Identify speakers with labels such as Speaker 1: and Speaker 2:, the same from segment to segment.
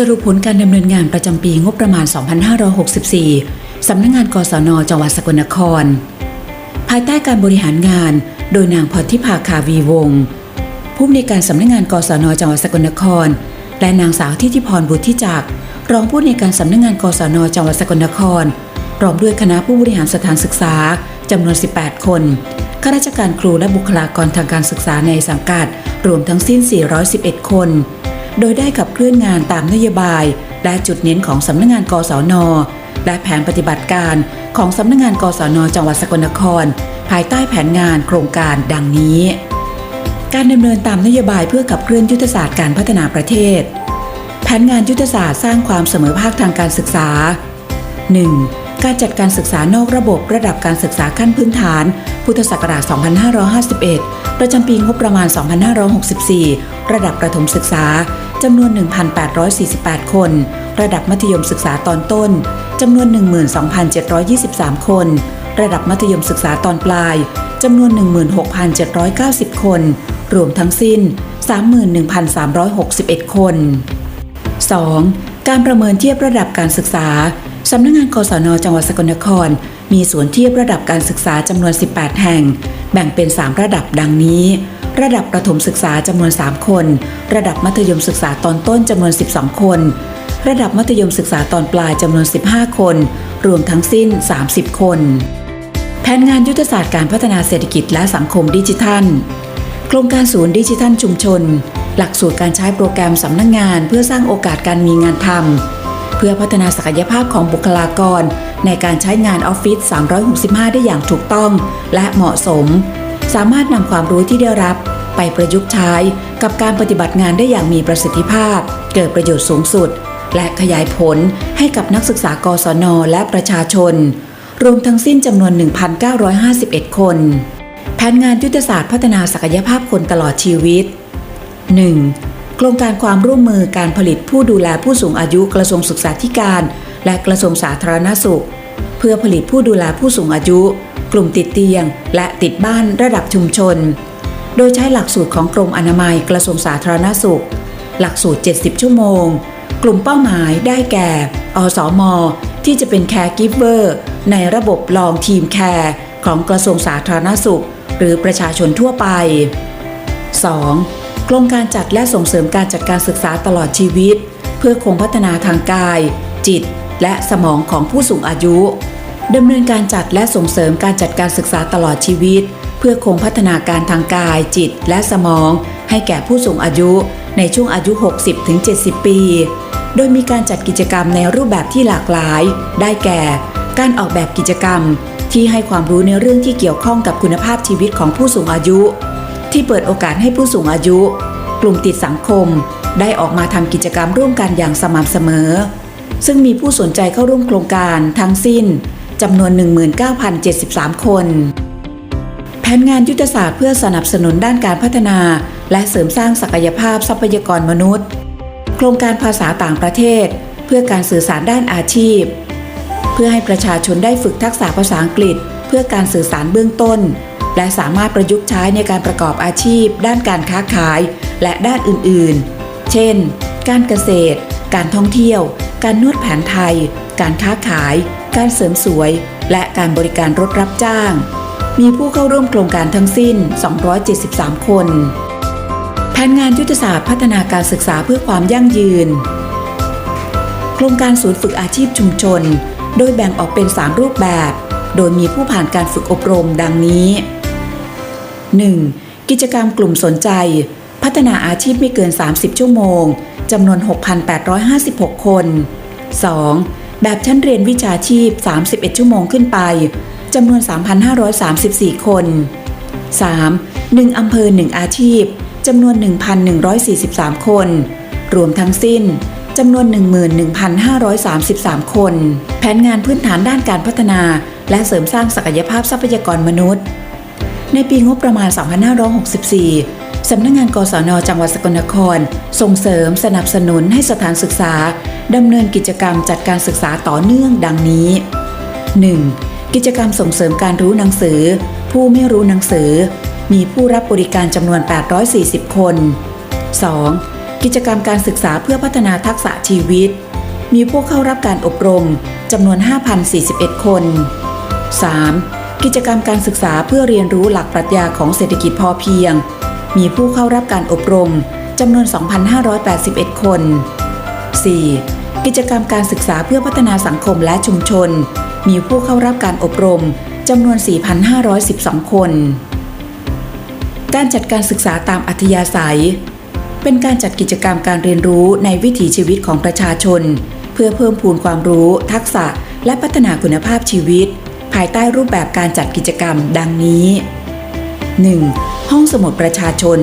Speaker 1: สรุปผลการดำเนินงานประจำปีงบประมาณ 2564 สำนักงงานกศน จังหวัดสกลนคร ภายใต้การบริหารงานโดยนางพรทิพาคาวีวงศ์ผู้อำนวยการสำนักงงานกศน จังหวัดสกลนคร และนางสาวทิติพรบุตรทิจักรรองผู้อำนวยการสำนักงงานกศน จังหวัดสกลนครพร้อมด้วยคณะผู้บริหารสถานศึกษาจำนวน 18 คนข้าราชการครูและบุคลากรทางการศึกษาในสังกัด รวมทั้งสิ้น 411 คน โดยได้ขับเคลื่อนงานตามนโยบาย และจุดเน้นของสำนักงานกศน และแผนปฏิบัติการของสำนักงานกศน จังหวัดสกลนคร ภายใต้แผนงานโครงการดังนี้ การดำเนินตามนโยบายเพื่อขับเคลื่อนยุทธศาสตร์การพัฒนาประเทศ แผนงานยุทธศาสตร์สร้างความเสมอภาคทางการศึกษา 1. การจัดการศึกษานอกระบบระดับการศึกษาขั้นพื้นฐาน พุทธศักราช 2551 ประจำปีงบประมาณ 2564 ระดับประถมศึกษา จำนวน 1,848 คน ระดับมัธยมศึกษาตอนต้นจำนวน 12,723 คน ระดับมัธยมศึกษาตอนปลายจำนวน 16,790 คน รวมทั้งสิ้น 31,361 คน 2. การประเมินเทียบระดับการศึกษา สำนักงงานกศนจังหวัดสกลนคร มีสวนเทียบระดับการศึกษาจำนวน 18 แห่ง แบ่งเป็น 3 ระดับดังนี้ ระดับประถมศึกษาจำนวน 3 คน ระดับมัธยมศึกษาตอนต้นจำนวน 12 คน ระดับมัธยมศึกษาตอนปลายจำนวน 15 คน รวมทั้งสิ้น 30 คน แผนงานยุทธศาสตร์การพัฒนาเศรษฐกิจและสังคมดิจิทัล โครงการศูนย์ดิจิทัลชุมชน หลักสูตรการใช้โปรแกรมสำนักงงาน เพื่อสร้างโอกาสการมีงานทำเพื่อพัฒนาศักยภาพของบุคลากร ในการใช้งานออฟฟิศ 365 ได้อย่างถูกต้อง และเหมาะสม สามารถนำความรู้ที่ได้รับไปประยุกต์ใช้กับการปฏิบัติงานได้อย่างมีประสิทธิภาพ เกิดประโยชน์สูงสุด และขยายผลให้กับนักศึกษากศนและประชาชน รวมทั้งสิ้นจำนวน 1,951 คน แผนงานยุทธศาสตร์พัฒนาศักยภาพคนตลอดชีวิต 1. โครงการความร่วมมือการผลิตผู้ดูแลผู้สูงอายุกระทรวงศึกษาธิการ และกระทรวงสาธารณสุข เพื่อผลิตผู้ดูแลผู้สูงอายุ กลุ่มติดเตียง และติดบ้านระดับชุมชน โดยใช้หลักสูตรของกรมอนามัยกระทรวงสาธารณสุข หลักสูตร 70 ชั่วโมง กลุ่มเป้าหมายได้แก่ อสม ที่จะเป็นแคร์กิฟเวอร์ในระบบลองทีมแคร์ของกระทรวงสาธารณสุข หรือประชาชนทั่วไป 2. โครงการจัดและส่งเสริมการจัดการศึกษาตลอดชีวิต เพื่อคงพัฒนาทางกาย จิต และสมองของผู้สูงอายุ ดำเนินการจัดและส่งเสริมการจัดการศึกษาตลอดชีวิต เพื่อคงพัฒนาการทางกาย จิต และสมอง ให้แก่ผู้สูงอายุในช่วงอายุ 60-70 ปี โดยมีการจัดกิจกรรมในรูปแบบที่หลากหลาย ได้แก่ การออกแบบกิจกรรม ที่ให้ความรู้ในเรื่องที่เกี่ยวข้องกับคุณภาพชีวิตของผู้สูงอายุ ที่เปิดโอกาสให้ผู้สูงอายุ กลุ่มติดสังคม ได้ออกมาทำกิจกรรมร่วมกันอย่างสม่ำเสมอ ซึ่งมีผู้สนใจเข้าร่วมโครงการทั้งสิ้น จำนวน 19,073 คน แผนงานยุทธศาสตร์เพื่อสนับสนุนด้านการพัฒนา และเสริมสร้างศักยภาพทรัพยากรมนุษย์ โครงการภาษาต่างประเทศ เพื่อการสื่อสารด้านอาชีพ เพื่อให้ประชาชนได้ฝึกทักษะภาษาอังกฤษ เพื่อการสื่อสารเบื้องต้น และสามารถประยุกต์ใช้ในการประกอบอาชีพ ด้านการค้าขาย และด้านอื่นๆ เช่น การเกษตร การท่องเที่ยว การนวดแผนไทย การค้าขาย การเสริมสวย และการบริการรถรับจ้าง มีผู้เข้าร่วมโครงการทั้งสิ้น 273 คน แผนงานยุทธศาสตร์พัฒนาการศึกษาเพื่อความยั่งยืน โครงการศูนย์ฝึกอาชีพชุมชน โดยแบ่งออกเป็น 3 รูปแบบ โดยมีผู้ผ่านการฝึกอบรมดังนี้ 1. กิจกรรมกลุ่มสนใจ พัฒนาอาชีพไม่เกิน 30 ชั่วโมงจำนวน 6,856 คน 2. แบบชั้นเรียนวิชาชีพ 31 ชั่วโมงขึ้นไปจำนวน 3,534 คน 3. 1อำเภอ 1 อาชีพจำนวน 1,143 คน รวมทั้งสิ้นจำนวน 11,533 คน แผนงานพื้นฐานด้านการพัฒนา และเสริมสร้างศักยภาพทรัพยากรมนุษย์ ในปีงบประมาณ 2564 สำนักงงานกศนจังหวัดสกลนคร ส่งเสริมสนับสนุนให้สถานศึกษาดำเนินกิจกรรมจัดการศึกษาต่อเนื่องดังนี้ 1. กิจกรรมส่งเสริมการรู้หนังสือ ผู้ไม่รู้หนังสือ มีผู้รับบริการจำนวน 840 คน 2. กิกิจกรรมการศึกษาเพื่อพัฒนาทักษะชีวิต มีผู้เข้ารับการอบรมจำนวน 5,041 คน 3. กิจกรรมการศึกษาเพื่อเรียนรู้หลักปรัชญาของเศรษฐกิจพอเพียง มีผู้เข้ารับการอบรมจำนวน 2,581 คน 4. กิจกรรมการศึกษาเพื่อพัฒนาสังคมและชุมชน มีผู้เข้ารับการอบรมจำนวน 4,512 คน การจัดการศึกษาตามอัธยาศัย เป็นการจัดกิจกรรมการเรียนรู้ในวิถีชีวิตของประชาชน เพื่อเพิ่มพูนความรู้ ทักษะ และพัฒนาคุณภาพชีวิต ภายใต้รูปแบบการจัดกิจกรรมดังนี้ 1. ห้องสมุดประชาชน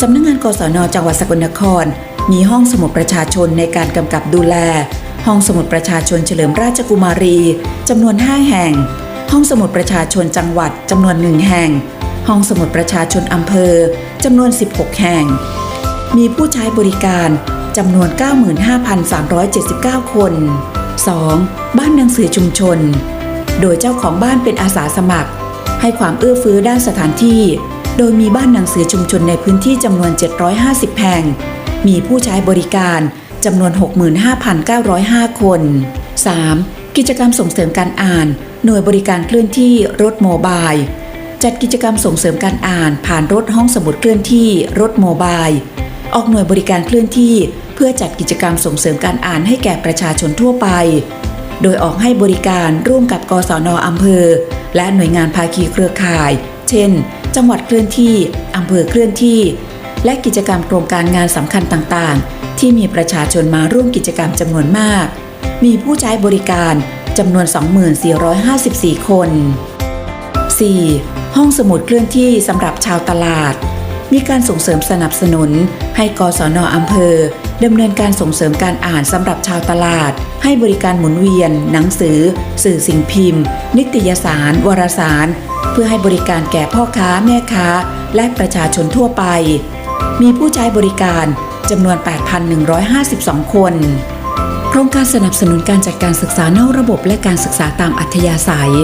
Speaker 1: สำนักงานกศนจังหวัดสกลนคร มีห้องสมุดประชาชนในการกำกับดูแล ห้องสมุดประชาชนเฉลิมราชกุมารีจำนวน 5 แห่ง ห้องสมุดประชาชนจังหวัดจำนวนหนึ่งแห่ง ห้องสมุดประชาชนอำเภอจำนวน 16 แห่ง มีผู้ใช้บริการจำนวน 95,379 คน 2. บ้านหนังสือชุมชน โดยเจ้าของบ้านเป็นอาสาสมัคร ให้ความเอื้อเฟื้อด้านสถานที่ โดยมีบ้านหนังสือชุมชนในพื้นที่จำนวน 750 แห่ง มีผู้ใช้บริการจำนวน 65,905 คน 3. กิจกรรมส่งเสริมการอ่าน หน่วยบริการเคลื่อนที่รถโมบาย จัดกิจกรรมส่งเสริมการอ่าน ผ่านรถห้องสมุดเคลื่อนที่รถโมบาย ออกหน่วยบริการเคลื่อนที่ เพื่อจัดกิจกรรมส่งเสริมการอ่านให้แก่ประชาชนทั่วไป โดยออกให้บริการร่วมกับกศนอำเภอ และหน่วยงานภาคีเครือข่าย เช่น จังหวัดเคลื่อนที่อำเภอเคลื่อนที่ และกิจกรรมโครงการงานสำคัญต่างๆ ที่มีประชาชนมาร่วมกิจกรรมจำนวนมาก มีผู้ใช้บริการจำนวน 2454 คน 4. ห้องสมุดเคลื่อนที่สำหรับชาวตลาด มีการส่งเสริมสนับสนุน ให้กศนอำเภอดำเนินการส่งเสริมการอ่านสำหรับชาวตลาด ให้บริการหมุนเวียน หนังสือ สื่อสิ่งพิมพ์ นิตยสาร วารสาร เพื่อให้บริการแก่พ่อค้าแม่ค้า และประชาชนทั่วไป มีผู้ใช้บริการจำนวน 8,152 คน โครงการสนับสนุนการจัดการศึกษานอกระบบและการศึกษาตามอัธยาศัย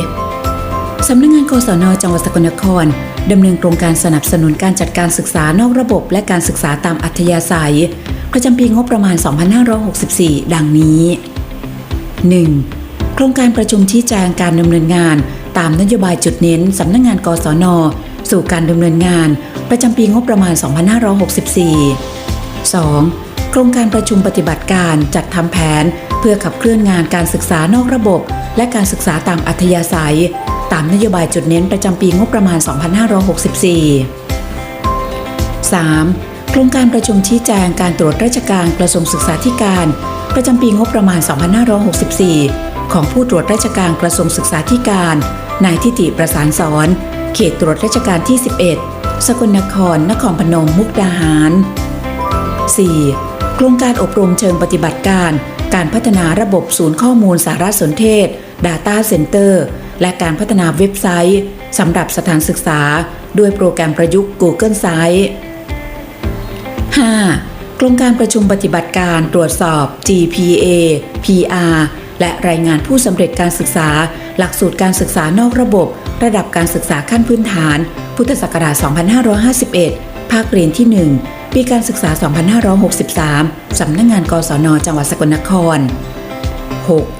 Speaker 1: สำนักงานกศนจังหวัดสกลนครดำเนินโครงการสนับสนุนการจัดการศึกษานอกระบบ และการศึกษาตามอัธยาศัย ประจำปีงบประมาณ 2564 ดังนี้ 1. โครงการประชุมชี้แจงการดำเนินงาน ตามนโยบายจุดเน้นสำนักงานกศน สู่การดำเนินงาน ประจำปีงบประมาณ 2564 2. โครงการประชุมปฏิบัติการจัดทำแผน เพื่อขับเคลื่อนงานการศึกษานอกระบบ และการศึกษาตามอัธยาศัย ตามนโยบายจุดเน้นประจำปีงบประมาณ 2564 3. โครงการประชุมชี้แจงการตรวจราชการกระทรวงศึกษาธิการ ประจำปีงบประมาณ 2564 ของผู้ตรวจราชการกระทรวงศึกษาธิการ นายทิติประสานสอนเขตตรวจราชการที่ 11 สกลนคร นครพนม มุกดาหาร 4. โครงการอบรมเชิงปฏิบัติการ การพัฒนาระบบศูนย์ข้อมูลสารสนเทศ Data Center และการพัฒนาเว็บไซต์สำหรับสถานศึกษาด้วยโปรแกรมประยุกต์ Google Sites 5. โครงการประชุมปฏิบัติการตรวจสอบ GPA PR และรายงานผู้สำเร็จการศึกษา หลักสูตรการศึกษานอกระบบ ระดับการศึกษาขั้นพื้นฐาน พุทธศักราช 2551 ภาคเรียนที่ 1 ปีการศึกษา 2563 สำนักงงานกศน จังหวัดสกลนคร 6.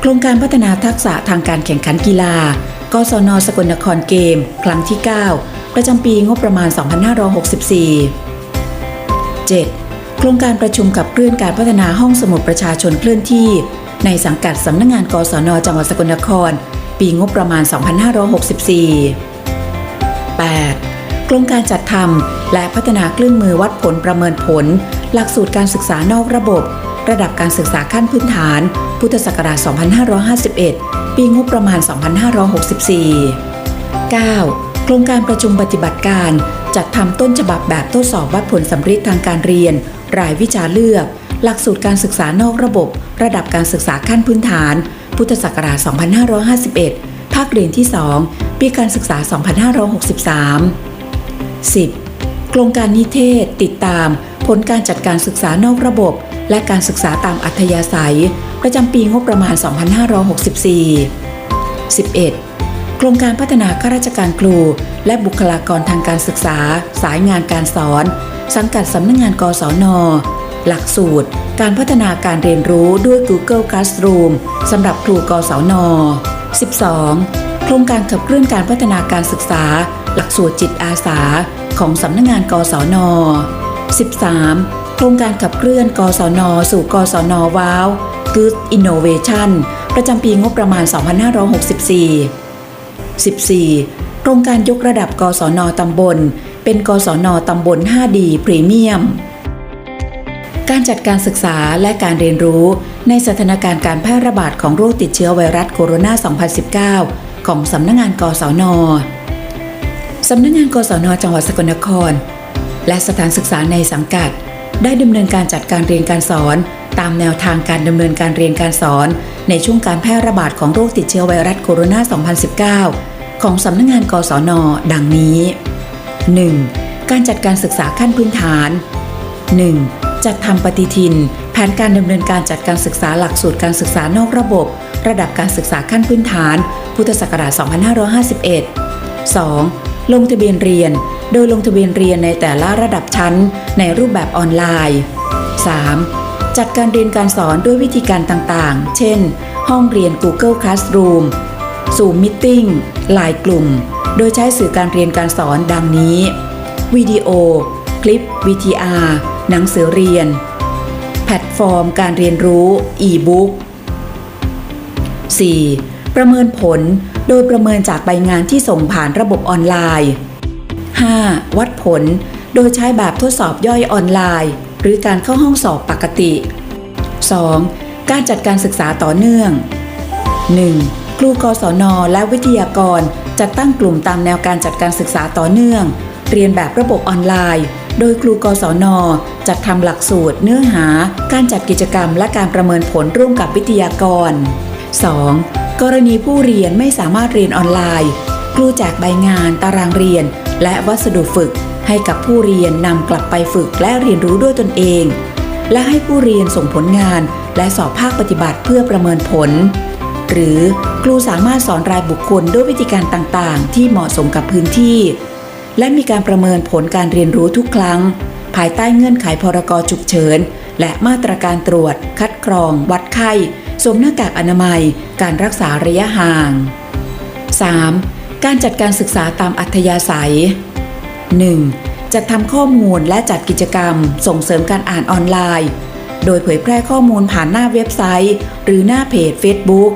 Speaker 1: โครงการพัฒนาทักษะทางการแข่งขันกีฬา กศนสกลนครเกม ครั้งที่ 9 ประจำปีงบประมาณ 2564 7. โครงการประชุมกับเคลื่อนการพัฒนาห้องสมุดประชาชนเคลื่อนที่ ในสังกัดสำนักงงาน กศนจังหวัดสกลนคร ปีงบประมาณ 2564 8. โครงการจัดทำและพัฒนาเครื่องมือวัดผลประเมินผล หลักสูตรการศึกษานอกระบบ ระดับการศึกษาขั้นพื้นฐาน พุทธศักราช 2551 ปีงบประมาณ 2564 9. โครงการประชุมปฏิบัติการ จัดทำต้นฉบับแบบทดสอบวัดผลสำเร็จทางการเรียน รายวิชาเลือก หลักสูตรการศึกษานอกระบบ ระดับการศึกษาขั้นพื้นฐาน พุทธศักราช 2551 ภาคเรียนที่ 2 ปีการศึกษา 2563 10. โครงการนิเทศติดตามผลการจัดการศึกษานอกระบบ และการศึกษาตามอัธยาศัย ประจำปีงบประมาณ 2564 11. โครงการพัฒนาข้าราชการครู และบุคลากรทางการศึกษา สายงานการสอน สังกัดสำนักงงานกศน หลักสูตร การพัฒนาการเรียนรู้ด้วย Google Classroom สำหรับครูกศน 12. โครงการขับเคลื่อนการพัฒนาการศึกษา หลักสูตรจิตอาสา ของสำนักงงานกศน 13. โครงการขับเคลื่อน กศน สู่ กศน ว้าว Good Innovation ประจำปีงบประมาณ 2564 14. โครงการยกระดับ กศน ตำบล เป็น กศน ตำบล 5D พรีเมียม การจัดการศึกษาและการเรียนรู้ในสถานการณ์การแพร่ระบาดของโรคติดเชื้อไวรัสโคโรนา 2019 ของสำนักงงาน กศน สำนักงงาน กศน จังหวัดสกลนคร และสถานศึกษาในสังกัด ได้ดำเนินการจัดการเรียนการสอน ตามแนวทางการดำเนินการเรียนการสอน ในช่วงการแพร่ระบาดของโรคติดเชื้อไวรัสโคโรนา 2019 ของสำนักงงานกศน ดังนี้ 1. การจัดการศึกษาขั้นพื้นฐาน 1. จัดทำปฏิทิน แผนการดำเนินการจัดการศึกษาหลักสูตรการศึกษานอกระบบ ระดับการศึกษาขั้นพื้นฐาน พุทธศักราช 2551 2. ลงทะเบียนเรียน โดยลงทะเบียนเรียนในแต่ละระดับชั้นในรูปแบบออนไลน์ 3. จัดการเรียนการสอนด้วยวิธีการต่างๆ เช่น ห้องเรียน Google Classroom Zoom Meeting ไลน์กลุ่ม โดยใช้สื่อการเรียนการสอนดังนี้ วิดีโอ คลิป VTR หนังสือเรียน แพลตฟอร์มการเรียนรู้ e-book 4. ประเมินผลโดยประเมินจากใบงานที่ส่งผ่านระบบออนไลน์ 5. วัดผล โดยใช้แบบทดสอบย่อยออนไลน์ หรือการเข้าห้องสอบปกติ 2. การจัดการศึกษาต่อเนื่อง 1. ครูกศนและวิทยากรจัดตั้งกลุ่มตามแนวการจัดการศึกษาต่อเนื่อง เรียนแบบระบบออนไลน์ โดยครูกศนจัดทำหลักสูตร เนื้อหา การจัดกิจกรรม และการประเมินผลร่วมกับวิทยากร 2. กรณีผู้เรียนไม่สามารถเรียนออนไลน์ ครูแจกใบงาน ตารางเรียน และวัสดุฝึกให้กับผู้เรียนนำกลับไปฝึกและเรียนรู้ด้วยตนเอง และให้ผู้เรียนส่งผลงานและสอบภาคปฏิบัติเพื่อประเมินผล หรือครูสามารถสอนรายบุคคลด้วยวิธีการต่างๆ ที่เหมาะสมกับพื้นที่ และมีการประเมินผลการเรียนรู้ทุกครั้ง ภายใต้เงื่อนไขพรกฉุกเฉิน และมาตรการตรวจ คัดกรอง วัดไข้สวมหน้ากากอนามัย การรักษาระยะห่าง 3. การจัดการศึกษาตามอัธยาศัย 1. จัดทำข้อมูลและจัดกิจกรรม ส่งเสริมการอ่านออนไลน์ โดยเผยแพร่ข้อมูลผ่านหน้าเว็บไซต์ หรือหน้าเพจ Facebook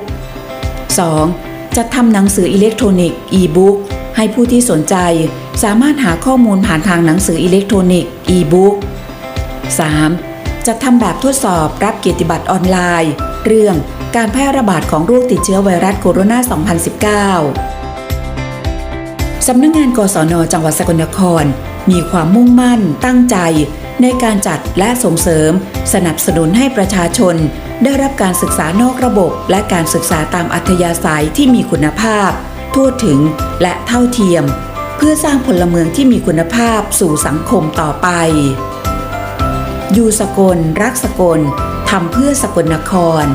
Speaker 1: 2. จัดทำหนังสืออิเล็กทรอนิกส์ e-book ให้ผู้ที่สนใจสามารถหาข้อมูลผ่านทางหนังสืออิเล็กทรอนิกส์ e-book 3. จัดทำแบบทดสอบรับเกียรติบัตรออนไลน์ เรื่องการแพร่ระบาดของโรคติดเชื้อไวรัสโคโรนา 2019 สำนักงงานกศนจังหวัดสกลนคร มีความมุ่งมั่น ตั้งใจ ในการจัดและส่งเสริม สนับสนุนให้ประชาชน ได้รับการศึกษานอกระบบ และการศึกษาตามอัธยาศัยที่มีคุณภาพ ทั่วถึงและเท่าเทียม เพื่อสร้างพลเมืองที่มีคุณภาพสู่สังคมต่อไป อยู่สกล รักสกลทำเพื่อสกลนคร